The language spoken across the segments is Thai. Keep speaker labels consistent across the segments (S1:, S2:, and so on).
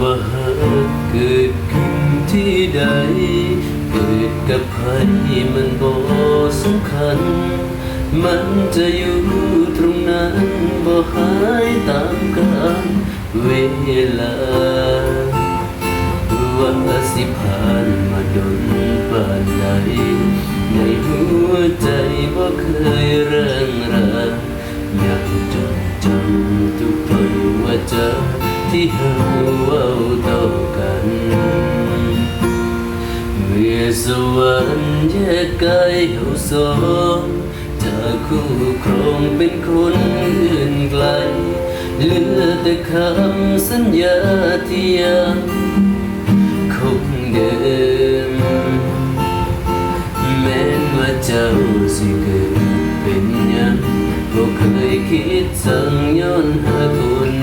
S1: ว่าหาเกิดขึ้นที่ใดเกิดกับใครมันบ่สำคัญ มันจะอยู่ตรงนั้นบ่หายตามกาลเวลา ว่าสิผ่านมาดนปานใดในหัวใจบ่เคย เฮาเว้าต่อกันเมื่อสวรรค์แยกกายเฮาสองจากคู่ครองเป็นคนอื่นไกลเหลือแต่คำสัญญาที่ยังคงเดิมแม้ว่าเจ้าสิเกิดเป็นยังบ่เคยคิดสั่งย้อนหาคน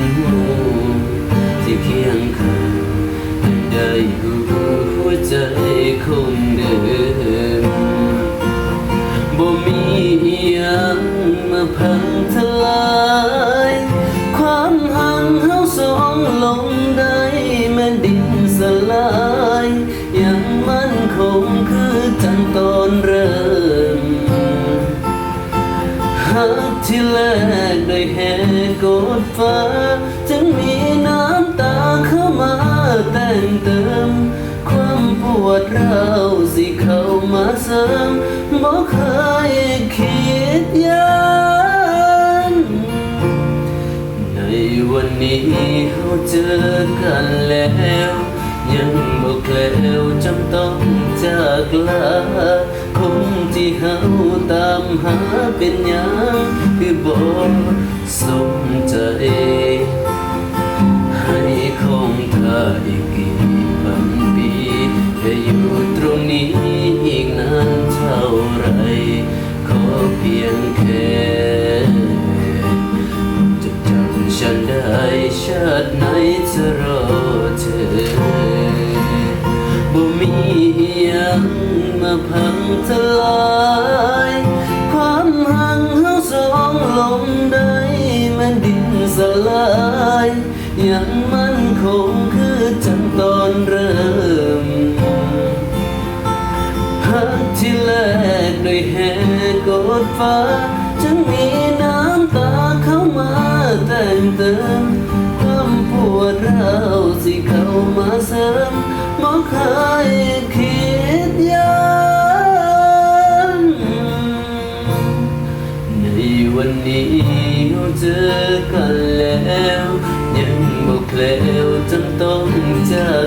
S1: แลกด้วยแหกกดฟ้า จึงมีน้ำตาเข้ามาแต่งเติม ความปวดร้าวสิเข้ามาเสริมบอกเคยคิดยันในวันนี้เราเจอกันแล้ว ยังบอกแล้วจำต้องจากลา เฮาตามหาเป็นหยังคือบอกสมใจ ให้คงท่าอีกกี่พันปีให้อยู่ตรงนี้อีกนานเท่าไร ขอเพียงแค่จะจำฉันได้ชาติไหนจะรอเธอบ่มีอิหยัง พังทลายความหังเฮาสองลงได้มันดินสลายยังมั่นคงคือจังตอนเริ่มหักที่แลกด้วยแหกกดฟ้าจึงมีน้ำตาเข้ามาแต่งเติม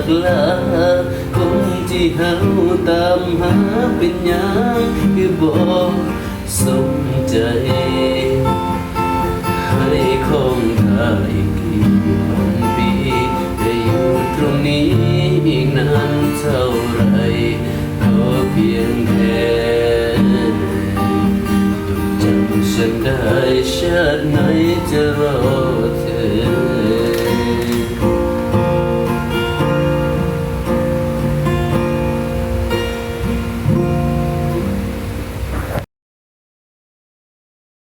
S1: กลาคนที่เฮาตามหาเป็นยังคือบอกสมใจ ให้คงทาอีกกี่พันปีจะอยู่ตรงนี้อีกนานเท่าไรขอเพียงแค่จดจำฉันได้ชาติไหนจะรอ